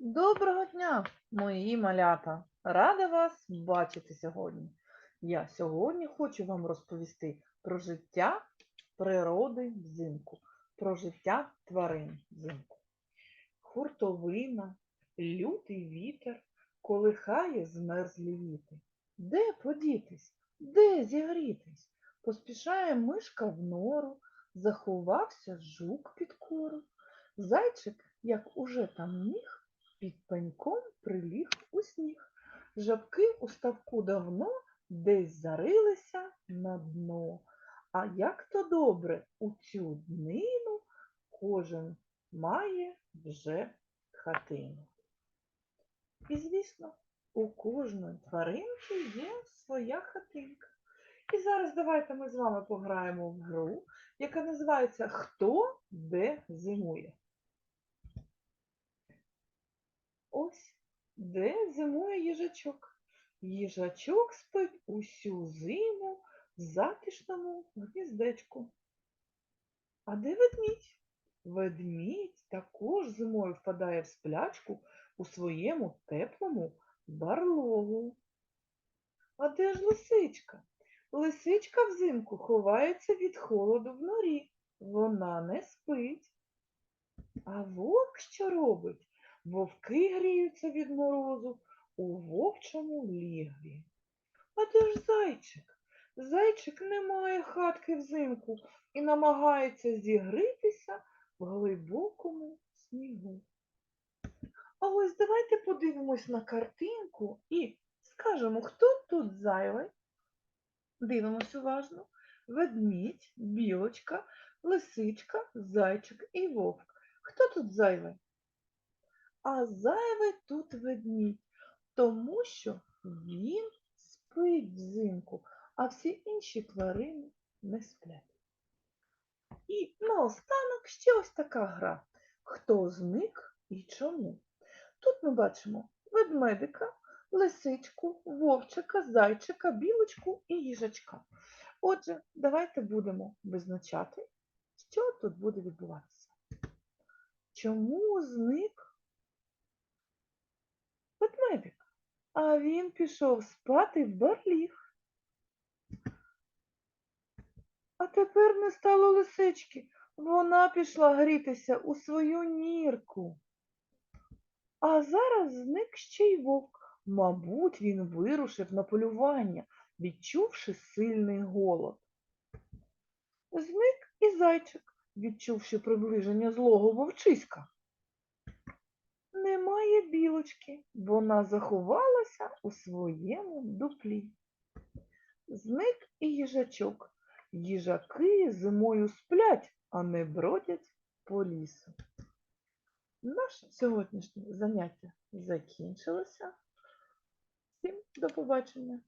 Доброго дня, мої малята! Рада вас бачити сьогодні. Я сьогодні хочу вам розповісти про життя природи взимку, про життя тварин взимку. Хуртовина, лютий вітер колихає змерзлі віти. Де подітись? Де зігрітись? Поспішає мишка в нору, заховався жук під кору. Зайчик, як уже там міг, під пеньком приліг у сніг. Жабки у ставку давно десь зарилися на дно. А як то добре у цю днину кожен має вже хатину. І, звісно, у кожної тваринки є своя хатинка. І зараз давайте ми з вами пограємо в гру, яка називається Хто де зимує. Ось де зимує їжачок. Їжачок спить усю зиму в затишному гніздечку. А де ведмідь? Ведмідь також зимою впадає в сплячку у своєму теплому барлогу. А де ж лисичка? Лисичка взимку ховається від холоду в норі. Вона не спить. А вовк що робить? Вовки гріються від морозу у вовчому лігві. А де ж зайчик? Зайчик не має хатки взимку і намагається зігрітися в глибокому снігу. А ось давайте подивимось на картинку і скажемо, хто тут зайвий. Дивимось уважно. Ведмідь, білочка, лисичка, зайчик і вовк. Хто тут зайвий? А зайвий тут ведмідь, тому що він спить взимку, а всі інші тварини не сплять. І наостанок ще ось така гра. Хто зник і чому? Тут ми бачимо ведмедика, лисичку, вовчика, зайчика, білочку і їжачка. Отже, давайте будемо визначати, що тут буде відбуватися. Чому зник А він пішов спати в барліг. А тепер не стало лисички. Вона пішла грітися у свою нірку. А зараз зник ще й вовк. Мабуть, він вирушив на полювання, відчувши сильний голод. Зник і зайчик, відчувши приближення злого вовчиська. Немає білочки, вона заховалася у своєму дуплі. Зник і їжачок. Їжаки зимою сплять, а не бродять по лісу. Наше сьогоднішнє заняття закінчилося. Всім до побачення!